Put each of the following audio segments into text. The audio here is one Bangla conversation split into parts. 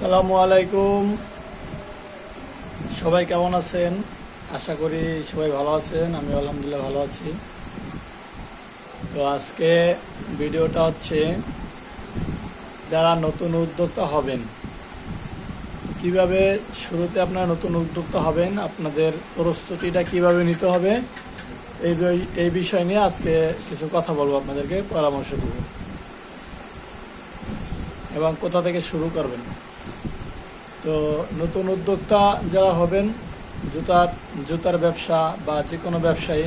আসসালামু আলাইকুম। সবাই কেমন আছেন? আশা করি সবাই ভালো আছেন আমি আলহামদুলিল্লাহ ভালো আছি। তো আজকে ভিডিওটা হচ্ছে, যারা নতুন উদ্যোক্তা হবেন, কীভাবে শুরুতে আপনারা নতুন উদ্যোক্তা হবেন, আপনাদের প্রস্তুতিটা কীভাবে নিতে হবে, এই এই বিষয় নিয়ে আজকে কিছু কথা বলব আপনাদেরকে, পরামর্শ দেব। এবং কোথা থেকে শুরু করবেন? তো নতুন উদ্যোক্তা যারা হবেন, জুতার জুতার ব্যবসা বা যে কোনো ব্যবসায়ী,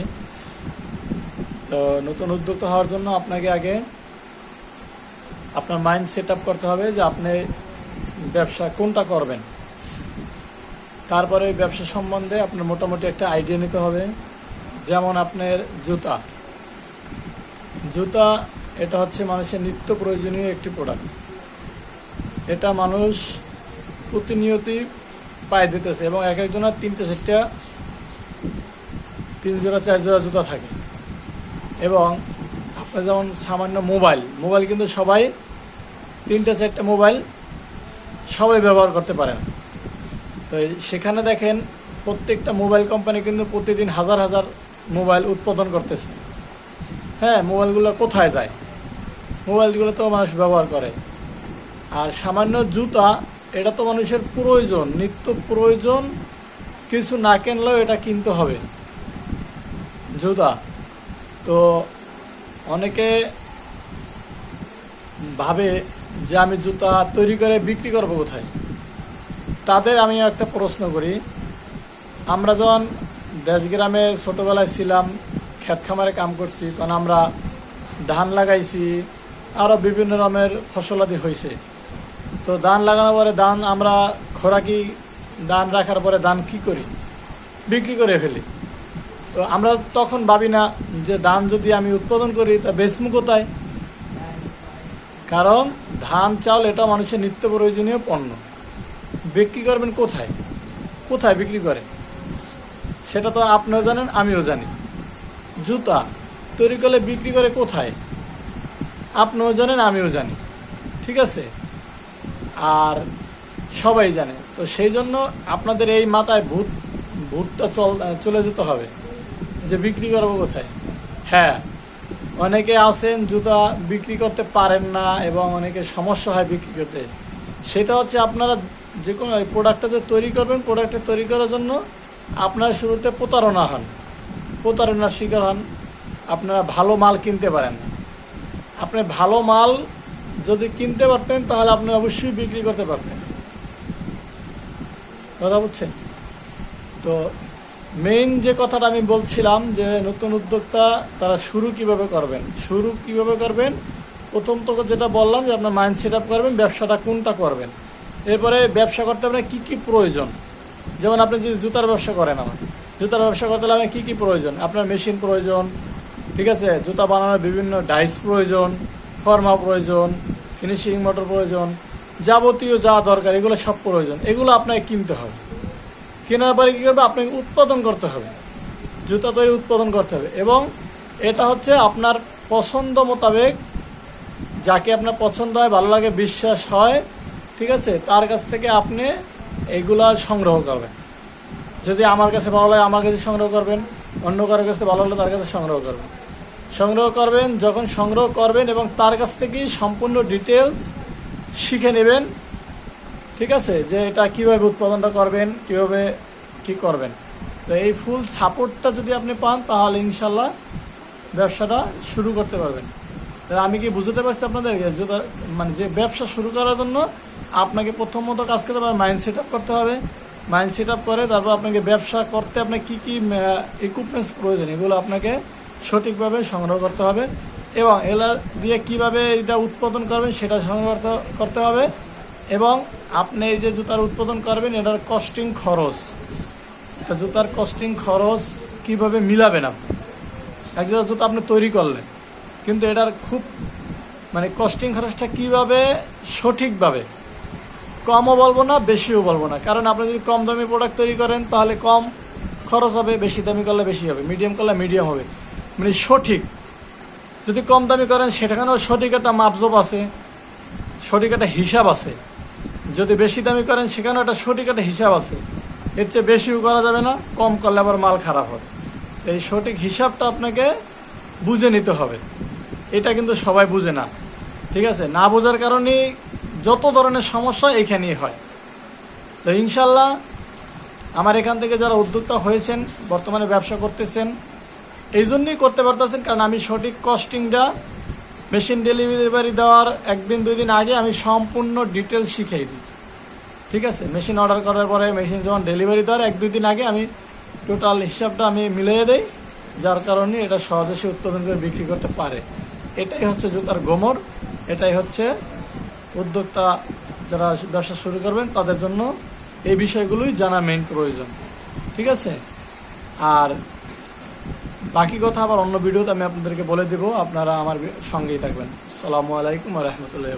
তো নতুন উদ্যোক্তা হওয়ার জন্য আপনাকে আগে আপনার মাইন্ড সেট আপ করতে হবে যে আপনি ব্যবসা কোনটা করবেন। তারপরে ব্যবসা সম্বন্ধে আপনার মোটামুটি একটা আইডিয়া নিতে হবে। যেমন আপনার জুতা। জুতা, এটা হচ্ছে মানুষের নিত্য প্রয়োজনীয় একটি প্রোডাক্ট। এটা মানুষ প্রতিনিয়তই পায়ে দিতেছে এবং এক একজনের তিনটে, চারটা, তিন জোড়া, চার জোড়া জুতা থাকে। এবং আপনার যেমন সামান্য মোবাইল মোবাইল কিন্তু সবাই তিনটে, চারটে মোবাইল সবাই ব্যবহার করতে পারে তো সেখানে দেখেন প্রত্যেকটা মোবাইল কোম্পানি কিন্তু প্রতিদিন হাজার হাজার মোবাইল উৎপাদন করতেছে। হ্যাঁ মোবাইলগুলো কোথায় যায়? মোবাইলগুলো তো মানুষ ব্যবহার করে। আর সামান্য জুতা এটা তো মানুষের প্রয়োজন, নিত্য প্রয়োজন, কিছু না কিনলেও এটা কিনতে হবে। জুতা তো অনেকে ভাবে যে আমি জুতা তৈরি করে বিক্রি করব কোথায়? তাদের আমি একটা প্রশ্ন করি। আমরা যখন দেশগ্রামে ছোটোবেলায় ছিলাম, ক্ষেত খামারে কাম করছি, তখন আমরা ধান লাগাইছি আরও বিভিন্ন রকমের ফসলাদি হয়েছে তো ধান লাগানোর পরে ধান আমরা খোরাকি ধান রাখার পরে ধান কি করি? বিক্রি করে ফেলি। তো আমরা তখন ভাবি না যে ধান যদি আমি উৎপাদন করি, তা বেচমু কোথায়? কারণ ধান, চাল এটা মানুষের নিত্য প্রয়োজনীয় পণ্য। বিক্রি করবেন কোথায়? কোথায় বিক্রি করে? সেটা তো আপনিও জানেন, আমিও জানি। জুতা তৈরি করলে বিক্রি করে কোথায়? আপনিও জানেন, আমিও জানি। ঠিক আছে? আর সবাই জানে। তো সেই জন্য আপনাদের এই মাথায় ভূত, ভূতটা চল, চলে যেতে হবে যে বিক্রি করব কোথায়। হ্যাঁ অনেকে আছেন জুতা বিক্রি করতে পারেন না এবং অনেকে সমস্যা হয় বিক্রি করতে। সেটা হচ্ছে আপনারা যে কোনো প্রোডাক্টটা যে তৈরি করবেন প্রোডাক্টটা তৈরি করার জন্য আপনারা শুরুতে প্রতারণা হন। প্রতারণার শিকার হন। আপনারা ভালো মাল কিনতে পারেন। আপনি ভালো মাল যদি কিনতে পারতেন, তাহলে আপনি অবশ্যই বিক্রি করতে পারতেন। কথা বুঝছেন? তো মেইন যে কথাটা আমি বলছিলাম, যে নতুন উদ্যোক্তা তারা শুরু কীভাবে করবেন? শুরু কীভাবে করবেন? প্রথম তো যেটা বললাম, যে আপনার মাইন্ড সেট আপ করবেন, ব্যবসাটা কোনটা করবেন? এরপরে ব্যবসা করতে আপনার কী কী প্রয়োজন? যেমন আপনি যদি জুতার ব্যবসা করেন আমার, জুতার ব্যবসা করতে হলে আপনার কী কী প্রয়োজন? আপনার মেশিন প্রয়োজন, ঠিক আছে? জুতা বানানোর বিভিন্ন ডাইস প্রয়োজন ফর্মা প্রয়োজন ফিনিশিং মোটর প্রয়োজন, যাবতীয় যা দরকার, এগুলো সব প্রয়োজন। এগুলো আপনাকে কিনতে হবে। কেনার পরে কী করবে? আপনাকে উৎপাদন করতে হবে। জুতা তৈরি উৎপাদন করতে হবে। এবং এটা হচ্ছে আপনার পছন্দ মোতাবেক যাকে আপনার পছন্দ হয়, ভালো লাগে, বিশ্বাস হয়, ঠিক আছে? তার কাছ থেকে আপনি এগুলা সংগ্রহ করবেন। যদি আমার কাছে ভালো লাগে আমার কাছে সংগ্রহ করবেন। অন্য কারোর কাছে ভালো লাগলে তার কাছে সংগ্রহ করবেন। সংগ্রহ করবেন, যখন সংগ্রহ করবেন এবং তার কাছ থেকেই সম্পূর্ণ ডিটেলস শিখে নেবেন। ঠিক আছে? যে এটা কীভাবে উৎপাদনটা করবেন, কীভাবে কি করবেন। তো এই ফুল সাপোর্টটা যদি আপনি পান, তাহলে ইনশাল্লাহ ব্যবসাটা শুরু করতে পারবেন। আমি কি বুঝতে পারছি আপনাদের যে- মানে যে ব্যবসা শুরু করার জন্য আপনাকে প্রথমত কাজ করতে হবে মাইন্ড সেট আপ করতে হবে। মাইন্ড সেট আপ করে তারপর আপনাকে ব্যবসা করতে আপনার কী কী ইকুইপমেন্টস প্রয়োজন, এগুলো আপনাকে সঠিকভাবে সংগ্রহ করতে হবে এবং এলা দিয়ে কীভাবে এটা উৎপাদন করবেন সেটা সংগ্রহ করতে- হবে এবং আপনি এই যে জুতার উৎপাদন করবেন, এটার কস্টিং খরচ। এটা জুতার কস্টিং খরচ কীভাবে মিলাবেন আপনি? এক জোড়া জুতা আপনি তৈরি করলেন, কিন্তু এটার খুব মানে কস্টিং খরচটা কীভাবে? সঠিকভাবে। কমও বলব না, বেশিও বলব না। কারণ আপনি যদি কম দামি প্রোডাক্ট তৈরি করেন, তাহলে কম খরচ হবে, বেশি দামি করলে বেশি হবে মিডিয়াম করলে মিডিয়াম হবে। মানে সঠিক। যদি কম দামি করেন সেটাখানেও সঠিক একটা মাপজোপ আছে, সঠিক একটা হিসাব আছে। যদি বেশি দামি করেন সেখানে একটা সঠিক একটা হিসাব আছে। এর চেয়ে বেশিও করা যাবে না, কম করলে আবার মাল খারাপ হবে। এই সঠিক হিসাবটা আপনাকে বুঝে নিতে হবে। এটা কিন্তু সবাই বুঝে না। ঠিক আছে? না বোঝার কারণে যত ধরনের সমস্যা এখানেই হয়। তো ইনশাল্লাহ আমার এখান থেকে যারা উদ্যোক্তা হয়েছেন, বর্তমানে ব্যবসা করতেছেন এই জন্যই করতে পারতেছেন, কারণ আমি সঠিক কস্টিংটা মেশিন ডেলিভারি দেওয়ার একদিন, দুই দিন আগে আমি সম্পূর্ণ ডিটেলস শিখিয়ে দিই। ঠিক আছে? মেশিন অর্ডার করার পরে মেশিন যখন ডেলিভারি দেওয়ার এক, দুই দিন আগে আমি টোটাল হিসাবটা আমি মিলিয়ে দেই, যার কারণে এটা সহজে সে উৎপাদন করে বিক্রি করতে পারে। এটাই হচ্ছে জুতার গোমর, এটাই হচ্ছে উদ্যোক্তা যারা ব্যবসা শুরু করবেন, তাদের জন্য এই বিষয়গুলোই জানা মেন প্রয়োজন। ঠিক আছে? আর বাকি কথা আবার অন্য ভিডিওতে আমি আপনাদেরকে বলে দেবো। আপনারা আমার সঙ্গেই থাকবেন। আসসালামু আলাইকুম রহমতুল্লাহ